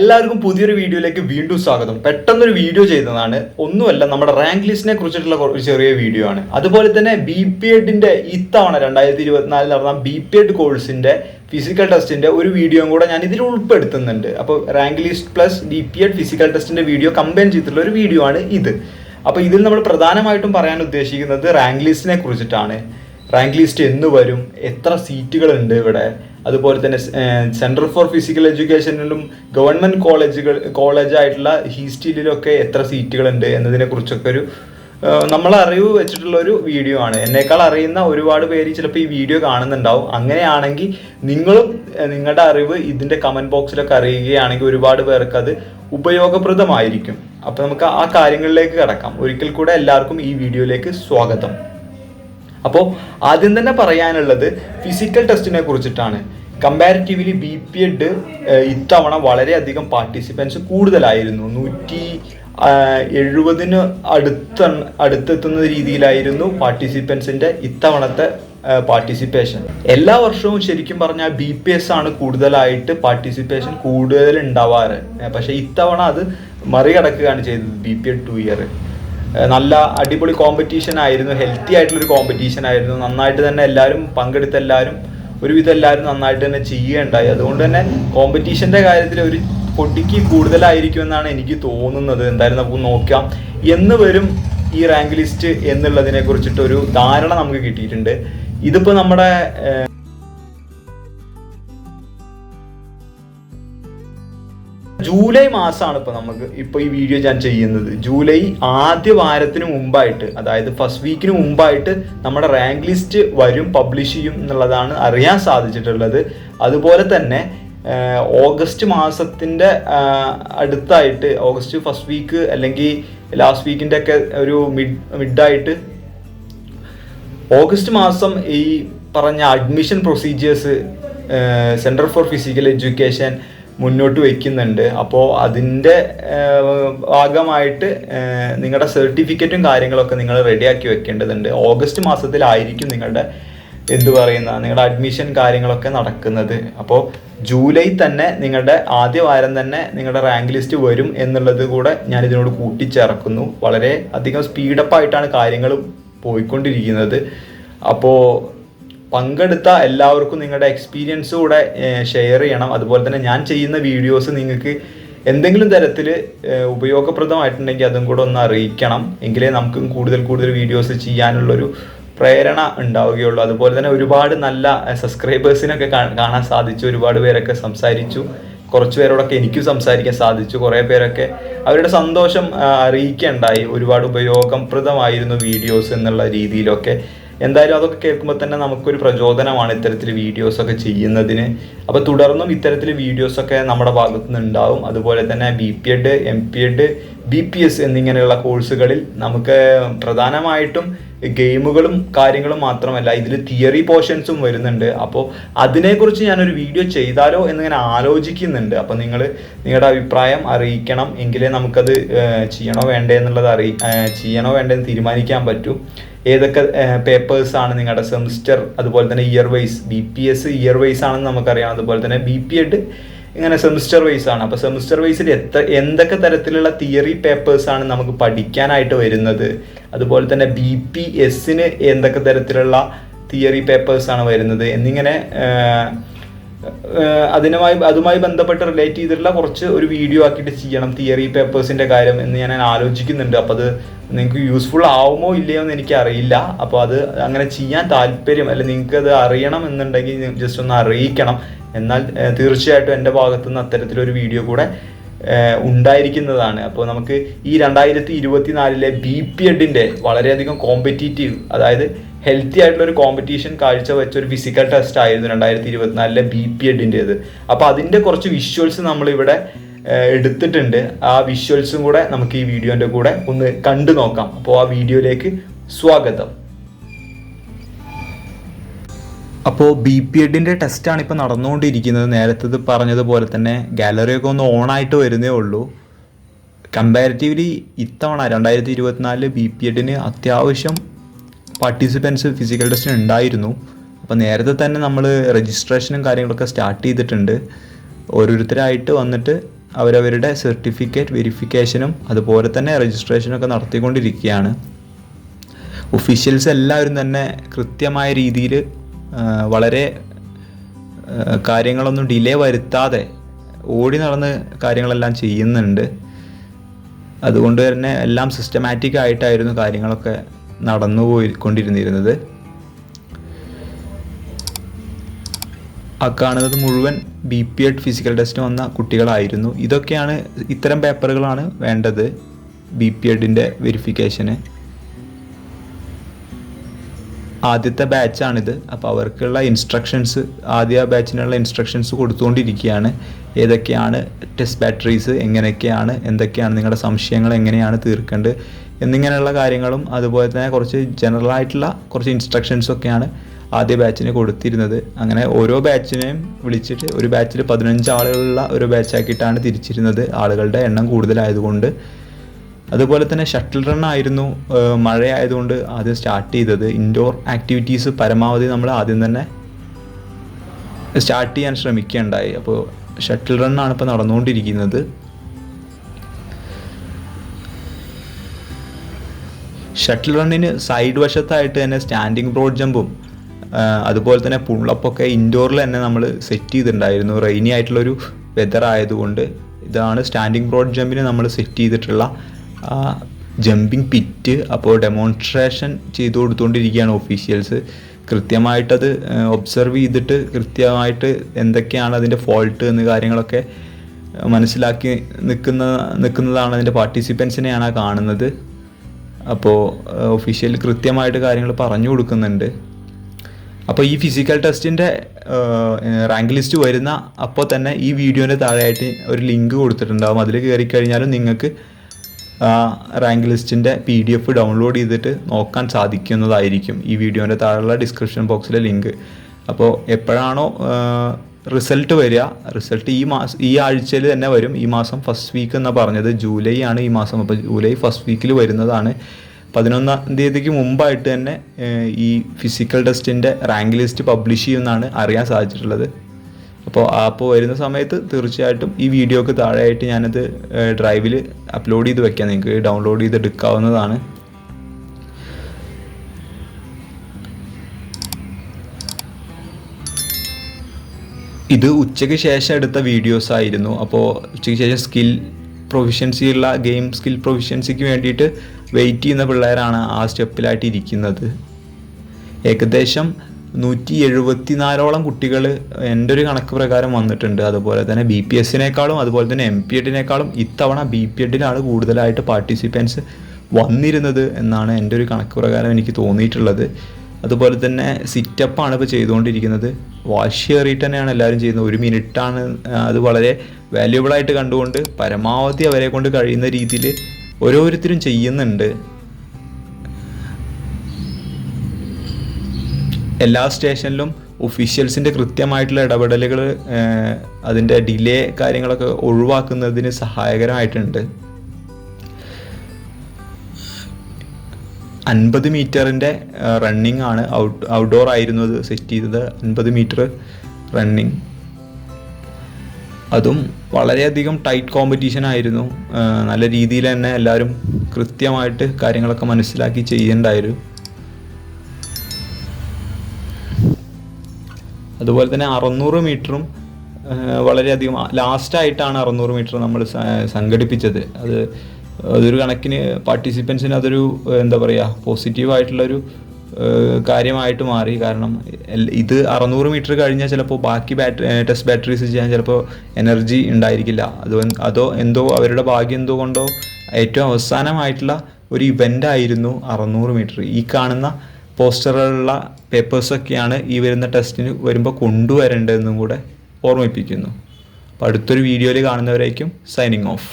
എല്ലാവർക്കും പുതിയൊരു വീഡിയോയിലേക്ക് വീണ്ടും സ്വാഗതം. പെട്ടെന്നൊരു വീഡിയോ ചെയ്തതാണ്. ഒന്നുമല്ല നമ്മുടെ റാങ്ക് ലിസ്റ്റിനെ കുറിച്ചിട്ടുള്ള ഒരു ചെറിയ വീഡിയോ ആണ്. അതുപോലെ തന്നെ ബി പി എഡിന്റെ ഇത്തവണ രണ്ടായിരത്തി ഇരുപത്തിനാലിൽ നടന്ന ബി പി എഡ് കോഴ്സിന്റെ ഫിസിക്കൽ ടെസ്റ്റിന്റെ ഒരു വീഡിയോയും കൂടെ ഞാൻ ഇതിൽ ഉൾപ്പെടുത്തുന്നുണ്ട്. അപ്പോൾ rank list plus B P Ed physical ടെസ്റ്റിന്റെ വീഡിയോ കമ്പൈൻ ചെയ്തിട്ടുള്ള ഒരു വീഡിയോ ആണ് ഇത്. അപ്പോൾ ഇതിൽ നമ്മൾ പ്രധാനമായിട്ടും പറയാൻ ഉദ്ദേശിക്കുന്നത് റാങ്ക് ലിസ്റ്റിനെ കുറിച്ചിട്ടാണ്. റാങ്ക് ലിസ്റ്റ് എന്ന് വരും. എത്ര സീറ്റുകളുണ്ട് ഇവിടെ? അതുപോലെ തന്നെ സെന്റർ ഫോർ ഫിസിക്കൽ എഡ്യൂക്കേഷനിലും ഗവൺമെന്റ് കോളേജുകൾ കോളേജായിട്ടുള്ള ഹീസ്റ്റീലിലൊക്കെ എത്ര സീറ്റുകളുണ്ട് എന്നതിനെ കുറിച്ചൊക്കെ ഒരു നമ്മൾ അറിവ് വെച്ചിട്ടുള്ള ഒരു വീഡിയോ ആണ്. എന്നേക്കാൾ അറിയുന്ന ഒരുപാട് പേര് ചിലപ്പോൾ ഈ വീഡിയോ കാണുന്നുണ്ടാവും. അങ്ങനെയാണെങ്കിൽ നിങ്ങളും നിങ്ങളുടെ അറിവ് ഇതിന്റെ കമന്റ് ബോക്സിലൊക്കെ അറിയുകയാണെങ്കിൽ ഒരുപാട് പേർക്ക് അത് ഉപയോഗപ്രദമായിരിക്കും. അപ്പോൾ നമുക്ക് ആ കാര്യങ്ങളിലേക്ക് കിടക്കാം. ഒരിക്കൽ കൂടെ എല്ലാവർക്കും ഈ വീഡിയോയിലേക്ക് സ്വാഗതം. അപ്പോൾ ആദ്യം തന്നെ പറയാനുള്ളത് ഫിസിക്കൽ ടെസ്റ്റിനെ കുറിച്ചിട്ടാണ്. കമ്പാരിറ്റീവ്ലി ബി പി എഡ് ഇത്തവണ വളരെയധികം പാർട്ടിസിപ്പൻസ് കൂടുതലായിരുന്നു. നൂറ്റി എഴുപതിന് അടുത്ത അടുത്തെത്തുന്ന രീതിയിലായിരുന്നു പാർട്ടിസിപ്പൻസിന്റെ ഇത്തവണത്തെ പാർട്ടിസിപ്പേഷൻ എല്ലാ വർഷവും ശരിക്കും പറഞ്ഞാൽ ബി പി എസ് ആണ് കൂടുതലായിട്ട് പാർട്ടിസിപ്പേഷൻ കൂടുതൽ ഉണ്ടാവാറ്. പക്ഷേ ഇത്തവണ അത് മറികടക്കുകയാണ് ചെയ്തത് B P Ed two year നല്ല അടിപൊളി കോമ്പറ്റീഷൻ ആയിരുന്നു. ഹെൽത്തി ആയിട്ടുള്ളൊരു കോമ്പറ്റീഷൻ ആയിരുന്നു. നന്നായിട്ട് തന്നെ എല്ലാവരും പങ്കെടുത്ത എല്ലാവരും ഒരുവിധം എല്ലാവരും നന്നായിട്ട് തന്നെ ചെയ്യുകയുണ്ടായി. അതുകൊണ്ട് തന്നെ കോമ്പറ്റീഷന്റെ കാര്യത്തിൽ ഒരു പൊട്ടിക്ക് കൂടുതലായിരിക്കുമെന്നാണ് എനിക്ക് തോന്നുന്നത്. എന്തായാലും നമുക്ക് നോക്കാം. എന്ന് വരും ഈ റാങ്ക് ലിസ്റ്റ് എന്നുള്ളതിനെ കുറിച്ചിട്ട് ഒരു ധാരണ നമുക്ക് കിട്ടിയിട്ടുണ്ട്. ഇതിപ്പോൾ നമ്മുടെ ജൂലൈ മാസമാണ് ഇപ്പൊ നമുക്ക് ഇപ്പൊ ഈ വീഡിയോ ഞാൻ ചെയ്യുന്നത്. ജൂലൈ ആദ്യ വാരത്തിന് മുമ്പായിട്ട് അതായത് ഫസ്റ്റ് വീക്കിന് മുമ്പായിട്ട് നമ്മുടെ റാങ്ക് ലിസ്റ്റ് വരും പബ്ലിഷ് ചെയ്യും എന്നുള്ളതാണ് അറിയാൻ സാധിച്ചിട്ടുള്ളത്. അതുപോലെ തന്നെ ഓഗസ്റ്റ് മാസത്തിന്റെ അടുത്തായിട്ട് ഓഗസ്റ്റ് ഫസ്റ്റ് വീക്ക് അല്ലെങ്കിൽ ലാസ്റ്റ് വീക്കിന്റെ ഒക്കെ ഒരു മിഡ് മിഡായിട്ട് ഓഗസ്റ്റ് മാസം ഈ പറഞ്ഞ admission procedures centre for physical education മുന്നോട്ട് വയ്ക്കുന്നുണ്ട് അപ്പോൾ അതിന്റെ ഭാഗമായിട്ട് നിങ്ങളുടെ സർട്ടിഫിക്കറ്റും കാര്യങ്ങളൊക്കെ നിങ്ങൾ റെഡിയാക്കി വെക്കേണ്ടതുണ്ട്. ഓഗസ്റ്റ് മാസത്തിലായിരിക്കും നിങ്ങളുടെ എന്ത് പറയുന്ന നിങ്ങളുടെ അഡ്മിഷൻ കാര്യങ്ങളൊക്കെ നടക്കുന്നത്. അപ്പോൾ ജൂലൈ തന്നെ നിങ്ങളുടെ ആദ്യ വാരം തന്നെ നിങ്ങളുടെ റാങ്ക് ലിസ്റ്റ് വരും എന്നുള്ളത് കൂടെ ഞാൻ ഇതിനോട് കൂട്ടിച്ചേർക്കുന്നു. വളരെ അധികം സ്പീഡപ്പായിട്ടാണ് കാര്യങ്ങൾ പോയിക്കൊണ്ടിരിക്കുന്നത്. അപ്പോൾ പങ്കെടുത്ത എല്ലാവർക്കും നിങ്ങളുടെ എക്സ്പീരിയൻസ് കൂടെ ഷെയർ ചെയ്യണം. അതുപോലെ തന്നെ ഞാൻ ചെയ്യുന്ന വീഡിയോസ് നിങ്ങൾക്ക് എന്തെങ്കിലും തരത്തിൽ ഉപയോഗപ്രദമായിട്ടുണ്ടെങ്കിൽ അതും കൂടെ ഒന്ന് അറിയിക്കണം. എങ്കിലേ നമുക്കും കൂടുതൽ കൂടുതൽ വീഡിയോസ് ചെയ്യാനുള്ളൊരു പ്രേരണ ഉണ്ടാവുകയുള്ളൂ. അതുപോലെ തന്നെ ഒരുപാട് നല്ല സബ്സ്ക്രൈബേഴ്സിനൊക്കെ കാണാൻ സാധിച്ചു. ഒരുപാട് പേരൊക്കെ സംസാരിച്ചു. കുറച്ച് പേരോടൊക്കെ എനിക്കും സംസാരിക്കാൻ സാധിച്ചു. കുറേ പേരൊക്കെ അവരുടെ സന്തോഷം അറിയിക്കുകയുണ്ടായി ഒരുപാട് ഉപയോഗപ്രദമായിരുന്നു വീഡിയോസ് എന്നുള്ള രീതിയിലൊക്കെ. എന്തായാലും അതൊക്കെ കേൾക്കുമ്പോൾ തന്നെ നമുക്കൊരു പ്രചോദനമാണ് ഇത്തരത്തിൽ വീഡിയോസ് ഒക്കെ ചെയ്യുന്നതിന്. അപ്പോൾ തുടർന്നും ഇത്തരത്തിൽ വീഡിയോസ് ഒക്കെ നമ്മുടെ ഭാഗത്തു നിന്ന് ഉണ്ടാവും. അതുപോലെ തന്നെ B P Ed M P Ed B P S എന്നിങ്ങനെയുള്ള കോഴ്സുകളിൽ നമുക്ക് പ്രധാനമായിട്ടും ഗെയിമുകളും കാര്യങ്ങളും മാത്രമല്ല ഇതിൽ തിയറി പോർഷൻസും വരുന്നുണ്ട്. അപ്പോൾ അതിനെക്കുറിച്ച് ഞാനൊരു വീഡിയോ ചെയ്താലോ എന്നിങ്ങനെ ആലോചിക്കുന്നുണ്ട്. അപ്പോൾ നിങ്ങൾ നിങ്ങളുടെ അഭിപ്രായം അറിയിക്കണം. എങ്കിലേ നമുക്കത് ചെയ്യണോ വേണ്ടേ എന്നുള്ളത് അറിയി ചെയ്യണോ വേണ്ടേ എന്ന് തീരുമാനിക്കാൻ പറ്റൂ. ഏതൊക്കെ പേപ്പേഴ്സ് ആണ് നിങ്ങളുടെ സെമിസ്റ്റർ അതുപോലെ തന്നെ year wise B P S year wise ആണെന്ന് നമുക്കറിയാം. അതുപോലെ തന്നെ ബി പി എഡ് ഇങ്ങനെ സെമിസ്റ്റർ വൈസ് ആണ്. അപ്പോൾ സെമിസ്റ്റർ വൈസിൽ എത്ര എന്തൊക്കെ തരത്തിലുള്ള തിയറി പേപ്പേഴ്സ് ആണ് നമുക്ക് പഠിക്കാനായിട്ട് വരുന്നത്? അതുപോലെ തന്നെ ബി പി എസിന് എന്തൊക്കെ തരത്തിലുള്ള തിയറി പേപ്പേഴ്സ് ആണ് വരുന്നത്? എന്നിങ്ങനെ അതിനുമായി അതുമായി ബന്ധപ്പെട്ട് റിലേറ്റ് ചെയ്തിട്ടുള്ള കുറച്ച് ഒരു വീഡിയോ ആക്കിയിട്ട് ചെയ്യണം. തിയറി പേപ്പേഴ്സിന്റെ കാര്യം എന്ന് ഞാൻ ആലോചിക്കുന്നുണ്ട്. അപ്പോൾ അത് നിങ്ങൾക്ക് യൂസ്ഫുൾ ആവുമോ ഇല്ലയോ എന്ന് എനിക്ക് അറിയില്ല. അപ്പോൾ അത് അങ്ങനെ ചെയ്യാൻ താല്പര്യം അല്ലെ നിങ്ങൾക്ക് അത് അറിയണം എന്നുണ്ടെങ്കിൽ ജസ്റ്റ് ഒന്ന് അറിയിക്കണം. എന്നാൽ തീർച്ചയായിട്ടും എന്റെ ഭാഗത്തു നിന്ന് അത്തരത്തിലൊരു വീഡിയോ കൂടെ ഉണ്ടായിരിക്കുന്നതാണ്. അപ്പോൾ നമുക്ക് ഈ രണ്ടായിരത്തി ഇരുപത്തിനാലിലെ ബി പി എഡിന്റെ വളരെയധികം കോമ്പറ്റീറ്റീവ് അതായത് ഹെൽത്തി ആയിട്ടുള്ള ഒരു കോമ്പറ്റീഷൻ കാഴ്ചവെച്ച ഒരു ഫിസിക്കൽ ടെസ്റ്റ് ആയിരുന്നു രണ്ടായിരത്തി ഇരുപത്തിനാലിലെ ബി പി എഡിന്റെത് അപ്പോൾ അതിന്റെ കുറച്ച് വിഷ്വൽസ് നമ്മളിവിടെ എടുത്തിട്ടുണ്ട്. ആ വിഷ്വൽസും കൂടെ നമുക്ക് ഈ വീഡിയോന്റെ കൂടെ ഒന്ന് കണ്ടു നോക്കാം. അപ്പോൾ ആ വീഡിയോയിലേക്ക് സ്വാഗതം. അപ്പോൾ ബി പി എഡിന്റെ ടെസ്റ്റാണ് ഇപ്പോൾ നടന്നുകൊണ്ടിരിക്കുന്നത്. നേരത്തെ പറഞ്ഞതുപോലെ തന്നെ ഗാലറിയൊക്കെ ഒന്ന് ഓണായിട്ട് വരുന്നേ ഉള്ളൂ. കമ്പാരിറ്റീവ്ലി ഇത്തവണ രണ്ടായിരത്തി ഇരുപത്തിനാലിൽ ബി പി എഡിന് അത്യാവശ്യം പാർട്ടിസിപ്പൻസ് ഫിസിക്കൽ ടെസ്റ്റിന് ഉണ്ടായിരുന്നു. അപ്പോൾ നേരത്തെ തന്നെ നമ്മൾ രജിസ്ട്രേഷനും കാര്യങ്ങളൊക്കെ സ്റ്റാർട്ട് ചെയ്തിട്ടുണ്ട്. ഓരോരുത്തരായിട്ട് വന്നിട്ട് അവരവരുടെ സർട്ടിഫിക്കറ്റ് വെരിഫിക്കേഷനും അതുപോലെ തന്നെ രജിസ്ട്രേഷനൊക്കെ നടത്തിക്കൊണ്ടിരിക്കുകയാണ്. ഒഫീഷ്യൽസ് എല്ലാവരും തന്നെ കൃത്യമായ രീതിയിൽ വളരെ കാര്യങ്ങളൊന്നും ഡിലേ വരുത്താതെ ഓടി നടന്ന് കാര്യങ്ങളെല്ലാം ചെയ്യുന്നുണ്ട്. അതുകൊണ്ട് തന്നെ എല്ലാം സിസ്റ്റമാറ്റിക് ആയിട്ടായിരുന്നു കാര്യങ്ങളൊക്കെ നടന്നു പോയിക്കൊണ്ടിരുന്നിരുന്നത് ആ കാണുന്നത് മുഴുവൻ B P Ed physical test വന്ന കുട്ടികളായിരുന്നു. ഇതൊക്കെയാണ് ഇത്തരം പേപ്പറുകളാണ് വേണ്ടത് ബി പി എഡിന്റെ വെരിഫിക്കേഷന്. ആദ്യത്തെ ബാച്ചാണിത്. അപ്പോൾ അവർക്കുള്ള ഇൻസ്ട്രക്ഷൻസ് ആദ്യ ബാച്ചിനുള്ള ഇൻസ്ട്രക്ഷൻസ് കൊടുത്തുകൊണ്ടിരിക്കുകയാണ്. ഏതൊക്കെയാണ് ടെസ്റ്റ് ബാറ്ററീസ് എങ്ങനെയൊക്കെയാണ് എന്തൊക്കെയാണ് നിങ്ങളുടെ സംശയങ്ങൾ എങ്ങനെയാണ് തീർക്കേണ്ടത് എന്നിങ്ങനെയുള്ള കാര്യങ്ങളും അതുപോലെ തന്നെ കുറച്ച് ജനറൽ ആയിട്ടുള്ള കുറച്ച് ഇൻസ്ട്രക്ഷൻസും ഒക്കെയാണ് ആദ്യ ബാച്ചിന് കൊടുത്തിരുന്നത്. അങ്ങനെ ഓരോ ബാച്ചിനെയും വിളിച്ചിട്ട് ഒരു ബാച്ചിൽ പതിനഞ്ച് ആളുകളുള്ള ഒരു ബാച്ചാക്കിയിട്ടാണ് തിരിച്ചിരുന്നത്. ആളുകളുടെ എണ്ണം കൂടുതലായതുകൊണ്ട്. അതുപോലെ തന്നെ ഷട്ടിൽ റൺ ആയിരുന്നു. മഴയായതുകൊണ്ട് ആദ്യം സ്റ്റാർട്ട് ചെയ്തത്. ഇൻഡോർ ആക്ടിവിറ്റീസ് പരമാവധി നമ്മൾ ആദ്യം തന്നെ സ്റ്റാർട്ട് ചെയ്യാൻ ശ്രമിക്കുകയുണ്ടായി അപ്പോൾ ഷട്ടിൽ റണ്ണാണ് ഇപ്പോൾ നടന്നുകൊണ്ടിരിക്കുന്നത്. ഷട്ടിൽ റണ്ണിന് സൈഡ് വശത്തായിട്ട് തന്നെ സ്റ്റാൻഡിങ് ബ്രോഡ് ജമ്പും അതുപോലെ തന്നെ പുള്ളപ്പൊക്കെ ഇൻഡോറിൽ തന്നെ നമ്മൾ സെറ്റ് ചെയ്തിട്ടുണ്ടായിരുന്നു. റെയിനി ആയിട്ടുള്ളൊരു വെതർ ആയതുകൊണ്ട് ഇതാണ് സ്റ്റാൻഡിങ് ബ്രോഡ് ജമ്പിന് നമ്മൾ സെറ്റ് ചെയ്തിട്ടുള്ള ജമ്പിങ് പിറ്റ് അപ്പോൾ ഡെമോൺസ്ട്രേഷൻ ചെയ്തു കൊടുത്തുകൊണ്ടിരിക്കുകയാണ് ഒഫീഷ്യൽസ് കൃത്യമായിട്ടത് ഒബ്സർവ് ചെയ്തിട്ട് കൃത്യമായിട്ട് എന്തൊക്കെയാണ് അതിന്റെ ഫോൾട്ട് എന്ന് കാര്യങ്ങളൊക്കെ മനസ്സിലാക്കി നിൽക്കുന്ന നിൽക്കുന്നതാണ് അതിന്റെ പാർട്ടിസിപ്പൻസിനെയാണ് കാണുന്നത്. അപ്പോൾ ഒഫീഷ്യൽ കൃത്യമായിട്ട് കാര്യങ്ങൾ പറഞ്ഞു കൊടുക്കുന്നുണ്ട്. അപ്പോൾ ഈ ഫിസിക്കൽ ടെസ്റ്റിന്റെ റാങ്ക് ലിസ്റ്റ് വരുന്ന അപ്പോൾ തന്നെ ഈ വീഡിയോന്റെ താഴെയായിട്ട് ഒരു ലിങ്ക് കൊടുത്തിട്ടുണ്ടാകും അതിൽ കയറി കഴിഞ്ഞാലും നിങ്ങൾക്ക് റാങ്ക് ലിസ്റ്റിന്റെ പി ഡി എഫ് ഡൗൺലോഡ് ചെയ്തിട്ട് നോക്കാൻ സാധിക്കുന്നതായിരിക്കും ഈ വീഡിയോന്റെ താഴെയുള്ള ഡിസ്ക്രിപ്ഷൻ ബോക്സിലെ ലിങ്ക് അപ്പോൾ എപ്പോഴാണോ റിസൾട്ട് വരിക. റിസൾട്ട് ഈ മാസം ഈ ആഴ്ചയിൽ തന്നെ വരും. ഈ മാസം ഫസ്റ്റ് വീക്ക് എന്നാണ് പറഞ്ഞത്. ജൂലൈ ആണ് ഈ മാസം. അപ്പോൾ ജൂലൈ ഫസ്റ്റ് വീക്കിൽ വരുന്നതാണ്. പതിനൊന്നാം തീയതിക്ക് മുമ്പായിട്ട് തന്നെ ഈ ഫിസിക്കൽ ടെസ്റ്റിന്റെ റാങ്ക് ലിസ്റ്റ് പബ്ലിഷ് ചെയ്യുമെന്നാണ് അറിയാൻ സാധിച്ചിട്ടുള്ളത്. അപ്പോൾ അപ്പോൾ വരുന്ന സമയത്ത് തീർച്ചയായിട്ടും ഈ വീഡിയോക്ക് താഴെയായിട്ട് ഞാനത് ഡ്രൈവിൽ അപ്ലോഡ് ചെയ്ത് വെക്കാം. നിങ്ങൾക്ക് ഡൗൺലോഡ് ചെയ്ത് എടുക്കാവുന്നതാണ്. ഇത് ഉച്ചയ്ക്ക് ശേഷം എടുത്ത വീഡിയോസ് ആയിരുന്നു. അപ്പോൾ ഉച്ചയ്ക്ക് ശേഷം സ്കിൽ പ്രൊഫിഷ്യൻസി ഉള്ള ഗെയിം സ്കിൽ പ്രൊഫിഷ്യൻസിക്ക് വേണ്ടിയിട്ട് വെയിറ്റ് ചെയ്യുന്ന പിള്ളേരാണ് ആ സ്റ്റെപ്പിലായിട്ട് ഇരിക്കുന്നത്. ഏകദേശം നൂറ്റി എഴുപത്തിനാലോളം കുട്ടികൾ എന്റെ ഒരു കണക്ക് പ്രകാരം വന്നിട്ടുണ്ട്. അതുപോലെ തന്നെ ബി പി എസിനേക്കാളും അതുപോലെ തന്നെ എം പി എഡിനേക്കാളും ഇത്തവണ ബി പി എഡിലാണ് കൂടുതലായിട്ട് പാർട്ടിസിപ്പൻസ് വന്നിരുന്നത് എന്നാണ് എന്റെ ഒരു കണക്ക് പ്രകാരം എനിക്ക് തോന്നിയിട്ടുള്ളത്. അതുപോലെ തന്നെ സിറ്റപ്പാണ് ഇപ്പോൾ ചെയ്തുകൊണ്ടിരിക്കുന്നത്. വാശിയേറിയിട്ട് തന്നെയാണ് എല്ലാവരും ചെയ്യുന്നത്. ഒരു മിനിറ്റാണ് അത് വളരെ വാല്യുബിളായിട്ട് കണ്ടുകൊണ്ട് പരമാവധി അവരെ കൊണ്ട് കഴിയുന്ന രീതിയിൽ ഓരോരുത്തരും ചെയ്യുന്നുണ്ട്. എല്ലാ സ്റ്റേഷനിലും ഒഫീഷ്യൽസിന്റെ കൃത്യമായിട്ടുള്ള ഇടപെടലുകൾ അതിന്റെ ഡിലേ കാര്യങ്ങളൊക്കെ ഒഴിവാക്കുന്നതിന് സഹായകരമായിട്ടുണ്ട്. അൻപത് മീറ്ററിന്റെ റണ്ണിങ് ആണ്. ഔട്ട് ഔട്ട്ഡോർ ആയിരുന്നു അത് സെറ്റ് ചെയ്തത്. അൻപത് മീറ്റർ റണ്ണിങ് അതും വളരെയധികം ടൈറ്റ് കോമ്പറ്റീഷൻ ആയിരുന്നു. നല്ല രീതിയിൽ തന്നെ എല്ലാവരും കൃത്യമായിട്ട് കാര്യങ്ങളൊക്കെ മനസ്സിലാക്കി ചെയ്യേണ്ടായിരുന്നു. അതുപോലെ തന്നെ അറുന്നൂറ് മീറ്ററും വളരെയധികം ലാസ്റ്റായിട്ടാണ് അറുന്നൂറ് മീറ്റർ നമ്മൾ സംഘടിപ്പിച്ചത്. അത് അതൊരു കണക്കിന് പാർട്ടിസിപ്പൻസിന് അതൊരു എന്താ പറയുക പോസിറ്റീവായിട്ടുള്ളൊരു കാര്യമായിട്ട് മാറി. കാരണം ഇത് അറുന്നൂറ് മീറ്റർ കഴിഞ്ഞാൽ ചിലപ്പോൾ ബാക്കി ബാറ്റ് ടെസ്റ്റ് ബാറ്ററീസ് ചെയ്യാൻ ചിലപ്പോൾ എനർജി ഉണ്ടായിരിക്കില്ല. അത് അതോ എന്തോ അവരുടെ ഭാഗ്യം എന്തോ കൊണ്ടോ ഏറ്റവും അവസാനമായിട്ടുള്ള ഒരു ഇവന്റ് ആയിരുന്നു അറുന്നൂറ് മീറ്റർ ഈ കാണുന്ന പോസ്റ്ററുകളുള്ള പേപ്പേഴ്സൊക്കെയാണ് ഈ വരുന്ന ടെസ്റ്റിന് വരുമ്പോൾ കൊണ്ടുവരേണ്ടതെന്നും കൂടെ ഓർമ്മിപ്പിക്കുന്നു. അപ്പോൾ അടുത്തൊരു വീഡിയോയിൽ കാണുന്നവരായിരിക്കും സൈനിങ് ഓഫ്